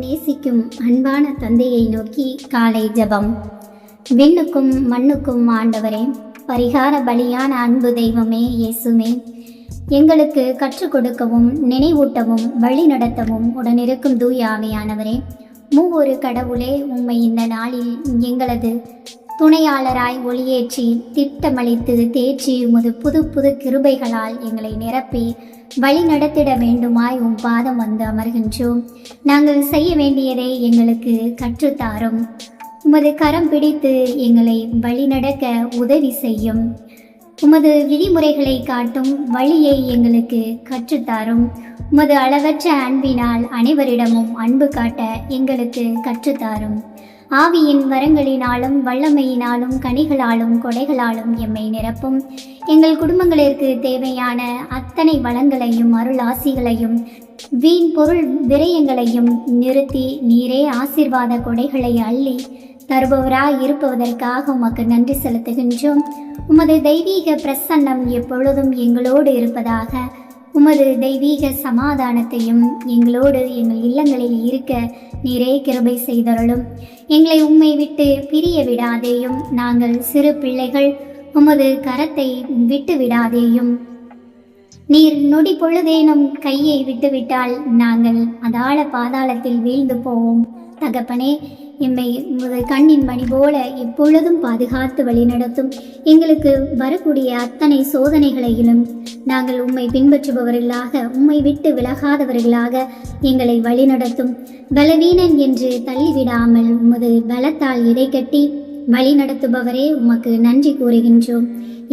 நேசிக்கும் அன்பான தந்தையை நோக்கி காலை ஜெபம். விண்ணுக்கும் மண்ணுக்கும் ஆண்டவரே பரிகார பலியான அன்பு தெய்வமே இயேசுமே எங்களுக்கு கற்றுக் கொடுக்கவும் நினைவூட்டவும் வழி நடத்தவும் உடனிருக்கும் தூய ஆவியானவரே. மூவொரு கடவுளே உம்மை இந்த நாளில் எங்களது துணையாளராய் ஒளியேற்றி திட்டமளித்து தேற்றி உமது புது புது கிருபைகளால் எங்களை நிரப்பி வழி நடத்திட வேண்டுமாய் உம் பாதம் வந்து அமர்கின்றோம். நாங்கள் செய்ய வேண்டியதை எங்களுக்கு கற்றுத்தாரும். உமது கரம் பிடித்து எங்களை வழிநடக்க உதவி செய்யும். உமது விதிமுறைகளை காட்டும் வழியை எங்களுக்கு கற்றுத்தாரும். உமது அளவற்ற அன்பினால் அனைவரிடமும் அன்பு காட்ட எங்களுக்கு கற்றுத்தாரும். ஆவியின் வரங்களினாலும் வல்லமையினாலும் கனிகளாலும் கொடைகளாலும் எம்மை நிரப்பும். எங்கள் குடும்பங்களிற்கு தேவையான அத்தனை வளங்களையும் அருளாசிகளையும் வீண் பொருள் விரயங்களையும் நிறுத்தி நீரே ஆசீர்வாத கொடைகளை அள்ளி தருபவராய் இருப்பதற்காக உமக்கு நன்றி செலுத்துகின்றோம். உமது தெய்வீக பிரசன்னம் எப்பொழுதும் எங்களோடு இருப்பதாக உமது தெய்வீக சமாதானத்தையும் எங்களோடு எங்கள் இல்லங்களில் இருக்க நீரே கிருபை செய்தருளும். எங்களை உம்மை விட்டு பிரிய விடாதேயும் நாங்கள் சிறு பிள்ளைகள் உமது கரத்தை விட்டு விடாதேயும். நீர் நொடி பொழுதேனும் கையை விட்டுவிட்டால் நாங்கள் அதாள பாதாளத்தில் வீழ்ந்து போவோம். தகப்பனே எம்மை உமது கண்ணின் மணி போல எப்பொழுதும் பாதுகாத்து வழிநடத்தும் எங்களுக்கு வரக்கூடிய அத்தனை சோதனைகளையிலும் நாங்கள் உம்மை பின்பற்றுபவர்களாக உம்மை விட்டு விலகாதவர்களாக எங்களை வழிநடத்தும் பலவீனன் என்று தள்ளிவிடாமல் உமது பலத்தால் இடைக்கட்டி வழி நடத்துபவரே உமக்கு நன்றி கூறுகின்றோம்.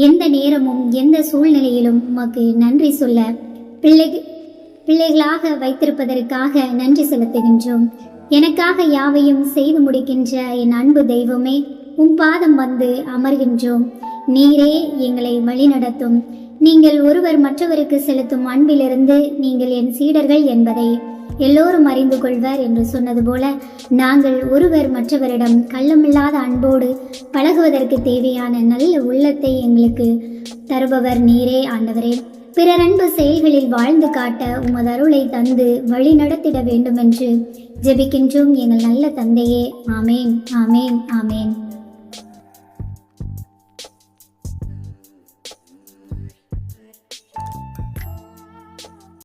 எந்த நேரமும் எந்த சூழ்நிலையிலும் உமக்கு நன்றி சொல்ல பிள்ளை பிள்ளைகளாக வைத்திருப்பதற்காக நன்றி செலுத்துகின்றோம். எனக்காக யாவையும் செய்து முடிக்கின்ற என் அன்பு தெய்வமே உம் பாதம் வந்து அமர்கின்றோம். நீரே எங்களை வழிநடத்தும். நீங்கள் ஒருவர் மற்றவருக்கு செலுத்தும் அன்பிலிருந்து நீங்கள் என் சீடர்கள் என்பதை எல்லோரும் அறிந்து கொள்வர் என்று சொன்னது போல நாங்கள் ஒருவர் மற்றவரிடம் கள்ளமில்லாத அன்போடு பழகுவதற்கு தேவையான நல்ல உள்ளத்தை எங்களுக்கு தருபவர் நீரே ஆண்டவரே. பிறரன்பு செயல்களில் வாழ்ந்து காட்ட உமது அருளை தந்து வழி நடத்திட வேண்டும் என்று ஜெபிக்கின்றோம் எங்கள் நல்ல தந்தையே. ஆமேன் ஆமேன் ஆமேன்.